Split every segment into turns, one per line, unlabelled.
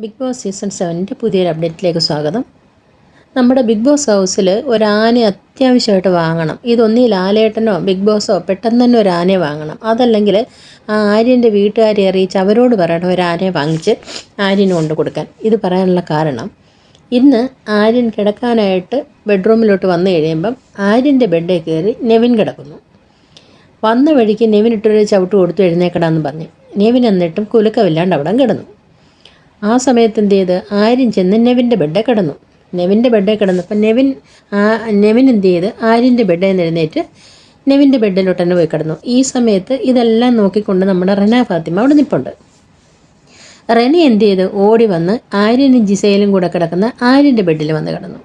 Big boss season സെവന്റെ പുതിയൊരു അപ്ഡേറ്റിലേക്ക് സ്വാഗതം. നമ്മുടെ ബിഗ് ബോസ് ഹൗസിൽ ഒരാനെ അത്യാവശ്യമായിട്ട് വാങ്ങണം. ഇതൊന്നീ ലാലേട്ടനോ ബിഗ് ബോസോ പെട്ടെന്ന് തന്നെ ഒരു ആനയെ വാങ്ങണം. അതല്ലെങ്കിൽ ആ ആര്യന്റെ വീട്ടുകാരെ അറിയിച്ച് അവരോട് പറയണം ഒരാനെ വാങ്ങിച്ച് ആര്യന് കൊണ്ട് കൊടുക്കാൻ. ഇത് പറയാനുള്ള കാരണം ഇന്ന് ആര്യൻ കിടക്കാനായിട്ട് ബെഡ്റൂമിലോട്ട് വന്നു കഴിയുമ്പം ആര്യന്റെ ബെഡിൽ കയറി നെവിൻ കിടക്കുന്നു. വന്ന വഴിക്ക് നെവിൻ ഇട്ടൊരു ചവിട്ട് കൊടുത്തു എഴുന്നേക്കടാന്ന് പറഞ്ഞു. നെവിൻ എന്നിട്ടും കുലുക്കമില്ലാണ്ട് അവിടെ കിടന്നു. ആ സമയത്ത് എന്ത് ചെയ്ത് ആര്യൻ ചെന്ന് നെവിന്റെ ബെഡ് കിടന്നു. നെവിന്റെ ബെഡേ കിടന്നപ്പോൾ നെവിൻ ആ നെവിൻ എന്ത് ചെയ്ത് ആര്യന്റെ ബെഡ് നിന്ന് എഴുന്നേറ്റ് നെവിന്റെ ബെഡിലോട്ട് തന്നെ പോയി കിടന്നു. ഈ സമയത്ത് ഇതെല്ലാം നോക്കിക്കൊണ്ട് നമ്മുടെ റന ഫാത്തിമ അവിടെ നിൽപ്പുണ്ട്. റെന എന്ത് ചെയ്ത് ഓടി വന്ന് ആര്യനും ജിസയിലും കൂടെ കിടക്കുന്ന ആര്യന്റെ ബെഡിൽ വന്ന് കിടന്നു.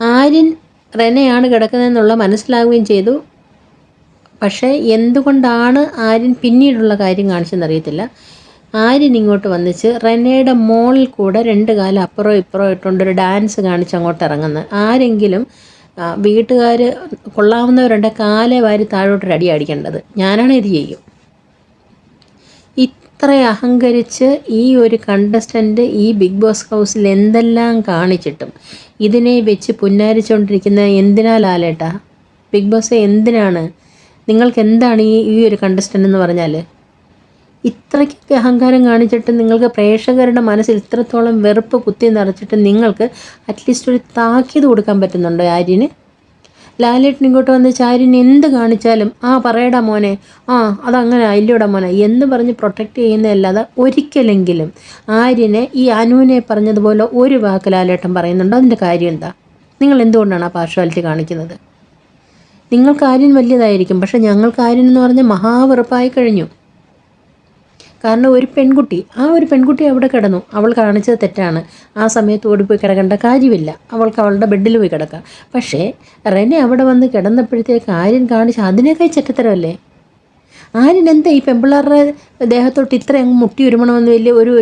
ആര്യൻ റെനയാണ് കിടക്കുന്നതെന്നുള്ള മനസ്സിലാവുകയും ചെയ്തു. പക്ഷേ എന്തുകൊണ്ടാണ് ആര്യൻ പിന്നീടുള്ള കാര്യം കാണിച്ചെന്നറിയത്തില്ല ആര്യൻ ഇങ്ങോട്ട് വന്നിച്ച് റെനയുടെ മോളിൽ കൂടെ രണ്ട് കാലം അപ്പുറം ഇപ്പുറം ഇട്ടുകൊണ്ട് ഒരു ഡാൻസ് കാണിച്ച് അങ്ങോട്ട് ഇറങ്ങുന്നത് ആരെങ്കിലും വീട്ടുകാർ കൊള്ളാവുന്നവരുണ്ട് കാലേ വാരി താഴോട്ട് അടി അടിക്കേണ്ടത്. ഞാനാണ് ഇത് ചെയ്യും. ഇത്ര അഹങ്കരിച്ച് ഈ ഒരു കണ്ടസ്റ്റന്റ് ഈ ബിഗ് ബോസ് ഹൗസിൽ എന്തെല്ലാം കാണിച്ചിട്ടും ഇതിനെ വെച്ച് പുന്നാരിച്ചുകൊണ്ടിരിക്കുന്ന എന്തിനാ ലാലേട്ടാ? ബിഗ് ബോസ് എന്തിനാണ്? നിങ്ങൾക്ക് എന്താണ് ഈ ഈ ഒരു കണ്ടസ്റ്റന്റ് എന്ന് പറഞ്ഞാൽ ഇത്രയ്ക്കൊക്കെ അഹങ്കാരം കാണിച്ചിട്ട് നിങ്ങൾക്ക് പ്രേക്ഷകരുടെ മനസ്സിൽ ഇത്രത്തോളം വെറുപ്പ് കുത്തി നിറച്ചിട്ട് നിങ്ങൾക്ക് അറ്റ്ലീസ്റ്റ് ഒരു താക്കീത് കൊടുക്കാൻ പറ്റുന്നുണ്ടോ ആര്യന്? ലാലേട്ടൻ ഇങ്ങോട്ട് വന്ന് ചാര്യൻ എന്ത് കാണിച്ചാലും ആ പറയടാ മോനെ ആ അതങ്ങനെ ഇല്ലയോടാ മോനെ എന്ന് പറഞ്ഞ് പ്രൊട്ടക്റ്റ് ചെയ്യുന്നതല്ലാതെ ഒരിക്കലെങ്കിലും ആര്യനെ ഈ അനുവിനെ പറഞ്ഞതുപോലെ ഒരു വാക്ക് ലാലേട്ടൻ പറയുന്നുണ്ടോ? അതിന്റെ കാര്യം എന്താ? നിങ്ങൾ എന്തുകൊണ്ടാണ് ആ പാർഷ്വാലിറ്റി കാണിക്കുന്നത്? നിങ്ങൾക്ക് ആര്യൻ വലിയതായിരിക്കും പക്ഷേ ഞങ്ങൾക്ക് ആര്യൻ എന്ന് പറഞ്ഞാൽ മഹാവെറുപ്പായി കഴിഞ്ഞു. കാരണം ഒരു പെൺകുട്ടി ആ ഒരു പെൺകുട്ടി അവിടെ കിടന്നു. അവൾ കാണിച്ചത് തെറ്റാണ്. ആ സമയത്ത് ഓടിപ്പോയി കിടക്കേണ്ട കാര്യമില്ല. അവൾക്ക് അവളുടെ ബെഡിൽ പോയി കിടക്കാം. പക്ഷേ റെനെ അവിടെ വന്ന് കിടന്നപ്പോഴത്തേക്ക് ആര്യൻ കാണിച്ച അതിനേക്കാൾ ചെറ്റത്തരമല്ലേ? ആര്യൻ എന്താ ഈ പെമ്പിള്ളാരുടെ ദേഹത്തോട്ട് ഇത്ര അങ്ങ് മുട്ടി ഉരുമണമെന്ന് വലിയ ഒരു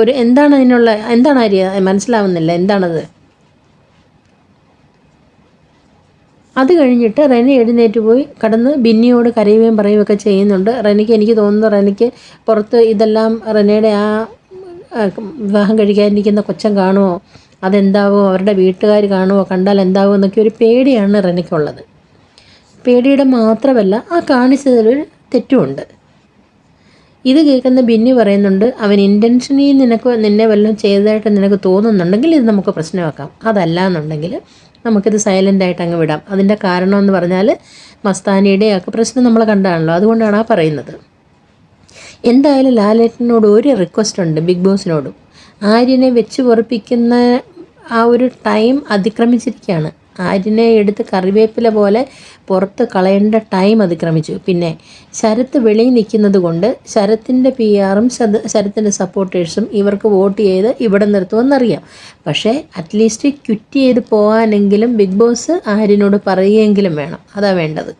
ഒരു എന്താണ് അതിനുള്ള എന്താണ് ആര്യ? മനസ്സിലാവുന്നില്ല. എന്താണത്? അത് കഴിഞ്ഞിട്ട് റെനി എഴുന്നേറ്റ് പോയി കടന്ന് ബിന്നിയോട് കരയുകയും പറയുകയൊക്കെ ചെയ്യുന്നുണ്ട്. റെനിക്ക് എനിക്ക് തോന്നുന്നു റെനിക്ക് പുറത്ത് ഇതെല്ലാം റെനയുടെ ആ വിവാഹം കഴിക്കാനിരിക്കുന്ന കൊച്ചൻ കാണുമോ? അതെന്താവോ? അവരുടെ വീട്ടുകാർ കാണുമോ? കണ്ടാൽ എന്താവോ എന്നൊക്കെ ഒരു പേടിയാണ് റെനിക്കുള്ളത്. പേടിയുടെ മാത്രമല്ല ആ കാണിച്ചതിലൊരു തെറ്റുമുണ്ട്. ഇത് കേൾക്കുന്ന ബിന്നി പറയുന്നുണ്ട് അവൻ ഇന്റൻഷനിൽ നിനക്ക് നിന്നെ വല്ലതും ചെയ്തതായിട്ട് നിനക്ക് തോന്നുന്നുണ്ടെങ്കിൽ ഇത് നമുക്ക് പ്രശ്നമാക്കാം. അതല്ല എന്നുണ്ടെങ്കിൽ നമുക്കിത് സൈലന്റ് ആയിട്ട് അങ്ങ് വിടാം. അതിന്റെ കാരണം എന്ന് പറഞ്ഞാൽ മസ്താനിയുടെ ഒക്കെ പ്രശ്നം നമ്മൾ കണ്ടാണല്ലോ. അതുകൊണ്ടാണ് ആ പറയുന്നത്. എന്തായാലും ലാലേട്ടനോട് ഒരു റിക്വസ്റ്റ് ഉണ്ട് ബിഗ് ബോസിനോടും. ആര്യനെ വെച്ച് പൊറപ്പിക്കുന്ന ആ ഒരു ടൈം അതിക്രമിച്ചിരിക്കുകയാണ്. ആര്യനെ എടുത്ത് കറിവേപ്പില പോലെ പുറത്ത് കളയേണ്ട ടൈം അതിക്രമിച്ചു. പിന്നെ ശരത്ത് വെളിയിൽ നിൽക്കുന്നത് കൊണ്ട് ശരത്തിന്റെ പി ആറും ശരത്തിന്റെ സപ്പോർട്ടേഴ്സും ഇവർക്ക് വോട്ട് ചെയ്ത് ഇവിടെ നിർത്തുമെന്നറിയാം. പക്ഷേ അറ്റ്ലീസ്റ്റ് ക്വിറ്റ് ചെയ്ത് പോകാനെങ്കിലും ബിഗ് ബോസ് ആര്യനോട് പറയുകയെങ്കിലും വേണം. അതാ വേണ്ടത്.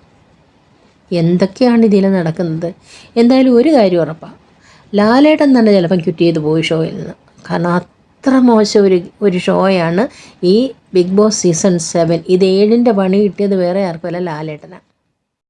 എന്തൊക്കെയാണ് ഇതിൽ നടക്കുന്നത്? എന്തായാലും ഒരു കാര്യം ഉറപ്പാണ് ലാലേട്ടൻ തന്നെ ചിലപ്പം ക്വിറ്റ് ചെയ്ത് പോയി ഷോയിൽ നിന്ന്. കാരണം അത്ര മോശം ഒരു ഒരു ഷോയാണ് ഈ ബിഗ് ബോസ് സീസൺ സെവൻ. ഇത് ഏഴിന്റെ പണി കിട്ടിയത് വേറെ ആർക്കുമല്ല ലാലേട്ടനാണ്